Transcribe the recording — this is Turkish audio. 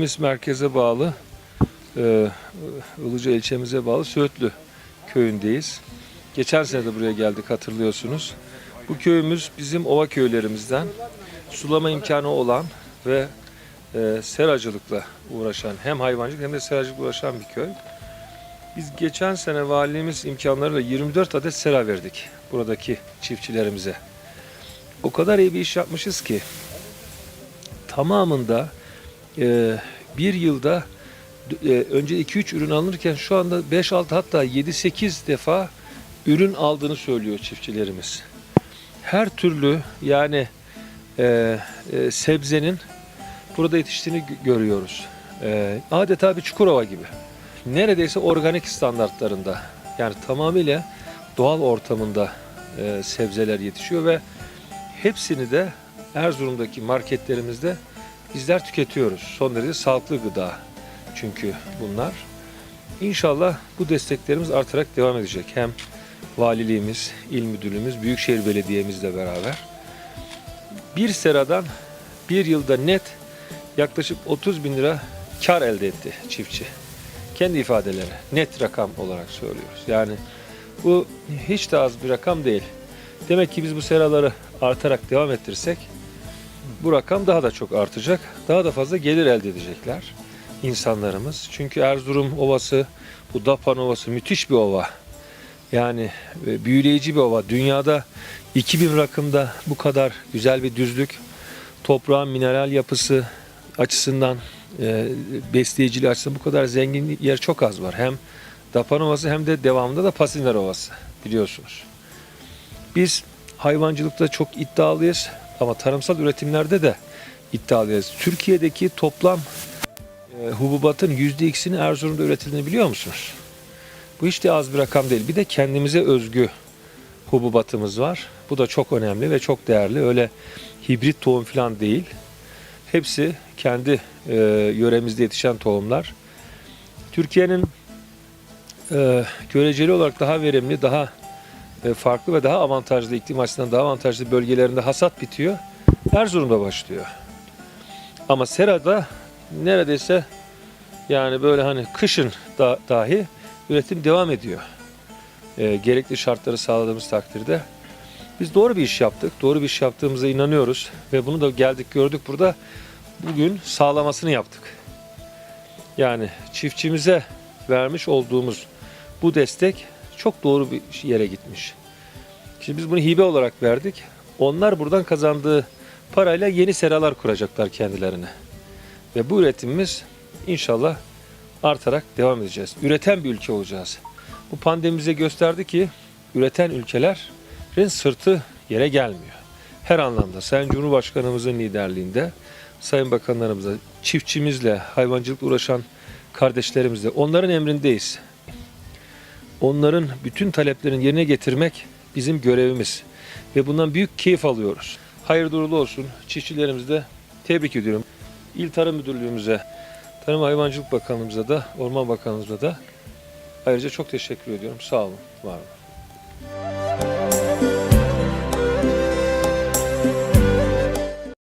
Valiliğimiz merkeze bağlı, e, Ilıca ilçemize bağlı Söğütlü köyündeyiz. Geçen sene de buraya geldik hatırlıyorsunuz. Bu köyümüz bizim ova köylerimizden sulama imkanı olan ve e, seracılıkla uğraşan hem hayvancılık hem de seracılıkla uğraşan bir köy. Biz geçen sene valiliğimiz imkanlarıyla 24 adet sera verdik buradaki çiftçilerimize. O kadar iyi bir iş yapmışız ki tamamında e, bir yılda e, önce 2-3 ürün alınırken şu anda 5-6 hatta 7-8 defa ürün aldığını söylüyor çiftçilerimiz. Her türlü yani e, e, sebzenin burada yetiştiğini gö- görüyoruz. E, adeta bir Çukurova gibi. Neredeyse organik standartlarında yani tamamıyla doğal ortamında e, sebzeler yetişiyor ve hepsini de Erzurum'daki marketlerimizde bizler tüketiyoruz. Son derece sağlıklı gıda çünkü bunlar. İnşallah bu desteklerimiz artarak devam edecek. Hem valiliğimiz, il müdürlüğümüz, büyükşehir belediyemizle beraber. Bir seradan bir yılda net yaklaşık 30 bin lira kar elde etti çiftçi. Kendi ifadeleri net rakam olarak söylüyoruz. Yani bu hiç de az bir rakam değil. Demek ki biz bu seraları artarak devam ettirirsek bu rakam daha da çok artacak. Daha da fazla gelir elde edecekler insanlarımız. Çünkü Erzurum Ovası, bu Dapan Ovası müthiş bir ova. Yani e, büyüleyici bir ova. Dünyada 2000 rakımda bu kadar güzel bir düzlük, toprağın mineral yapısı açısından, e, besleyiciliği açısından bu kadar zengin yer çok az var. Hem Dapan Ovası hem de devamında da Pasinler Ovası biliyorsunuz. Biz hayvancılıkta çok iddialıyız ama tarımsal üretimlerde de iddialıyız. Türkiye'deki toplam e, hububatın yüzde ikisini Erzurum'da üretildiğini biliyor musunuz? Bu hiç de az bir rakam değil. Bir de kendimize özgü hububatımız var. Bu da çok önemli ve çok değerli. Öyle hibrit tohum falan değil. Hepsi kendi e, yöremizde yetişen tohumlar. Türkiye'nin e, göreceli olarak daha verimli, daha farklı ve daha avantajlı iklim açısından daha avantajlı bölgelerinde hasat bitiyor. Erzurum'da başlıyor. Ama serada neredeyse yani böyle hani kışın da, dahi üretim devam ediyor. E, gerekli şartları sağladığımız takdirde. Biz doğru bir iş yaptık. Doğru bir iş yaptığımıza inanıyoruz. Ve bunu da geldik gördük burada. Bugün sağlamasını yaptık. Yani çiftçimize vermiş olduğumuz bu destek çok doğru bir yere gitmiş. Şimdi biz bunu hibe olarak verdik. Onlar buradan kazandığı parayla yeni seralar kuracaklar kendilerine. Ve bu üretimimiz inşallah artarak devam edeceğiz. Üreten bir ülke olacağız. Bu pandemi bize gösterdi ki üreten ülkelerin sırtı yere gelmiyor. Her anlamda Sayın Cumhurbaşkanımızın liderliğinde, Sayın Bakanlarımızla, çiftçimizle, hayvancılıkla uğraşan kardeşlerimizle onların emrindeyiz. Onların bütün taleplerini yerine getirmek bizim görevimiz. Ve bundan büyük keyif alıyoruz. Hayırlı uğurlu olsun. Çiftçilerimizi de tebrik ediyorum. İl Tarım Müdürlüğümüze, Tarım Hayvancılık Bakanlığımıza da, Orman Bakanlığımıza da ayrıca çok teşekkür ediyorum. Sağ olun, var olun.